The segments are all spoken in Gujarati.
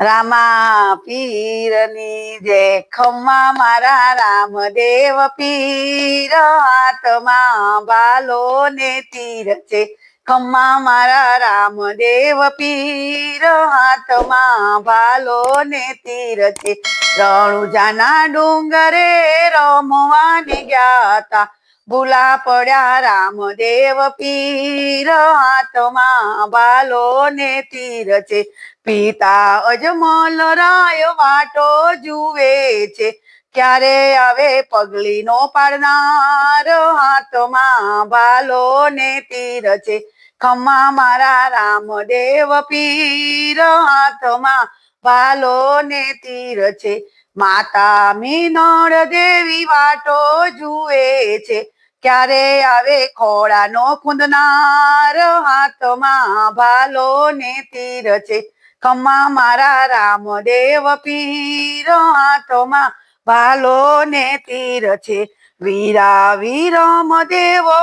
રામા પીરની જે ખમ્મા મારા રામદેવ પીર, આત્મા બાલો ને તીર છે. ખમ્મા મારા રામદેવ પીર હાથમાં ભાલો ને તીર છે. રણુજાના ડુંગરે રમવાની ગયા તા. ભૂલા પડ્યા રામદેવ પીર, હાથમાં બાલો ને તીર છે. પિતા અજમલ રાય વાટો જુએ છે. ક્યારે આવે પગલીનો પાડનાર, હાથમાં બાલો ને તીર છે. ખમ્મા મારા રામદેવ પીર, હાથમાં બાલો ને તીર છે. માતા મીનળ દેવી વાટો જુએ છે. ક્યારે આવે ખોળાનો કુંદનાર હાથમાં ભાલો ને તીર છે. ખમ્મા મારા રામદેવ પીર. હાથમાં ભાલો ને તીર છે. વીરા વિરમ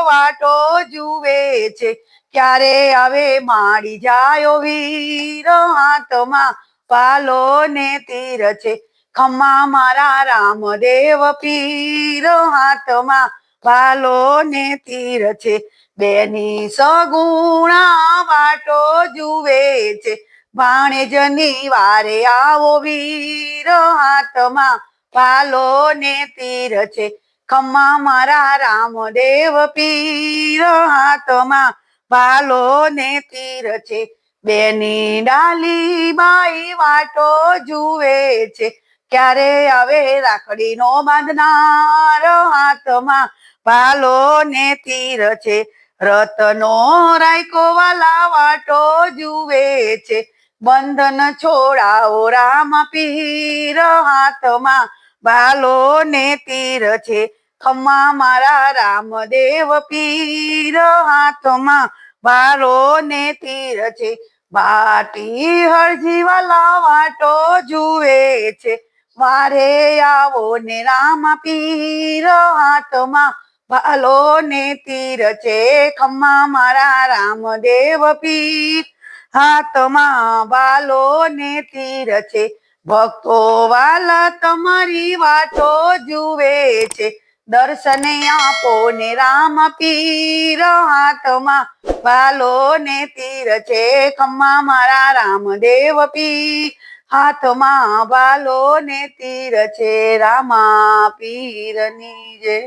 વાટો જુએ છે. ક્યારે આવે માડી જાયો વીર? હાથમાં ભાલો ને તીર છે. ખમ્મા મારા રામદેવ પીર. હાથમાં ભાલો ને તીર છે. બેની સગુણા વાટો જુએ છે. ભાણેજની વારે આવો વીર હાથમાં ભાલો ને તીર છે. ખમ્મા મારા રામદેવ પીર હાથમાં ભાલો ને તીર છે. બેની ડાલી બાઈ વાટો જુએ છે. ક્યારે આવે રાખડીનો બાંધનાર હાથમાં ભાલો ને તીર છે. રતનો રાયકો વાલા વાટો જુએ છે. બંધન છોડાવો રામ પીર હાથમાં. ભાલો ને તીર છે. ખમ્મા મારા રામદેવ પીર હાથમાં. ભાલો ને તીર છે. બાટી હરજી વાલા વાટો જુએ છે. મારે આવો ને રામ પીર હાથમાં. ભાલો ને તીર છે ખમ્મા મારા રામદેવ પીર. હાથમાં બાલો ને તીર છે, ભક્તો વાલા તમારી વાતો જુએ છે. દર્શને આપો ને રામ પીર, હાથમાં બાલો ને તીર છે, ખમ્મા મારા રામદેવ પીર. હાથમાં બાલો ને તીર છે, રામા પીરની જય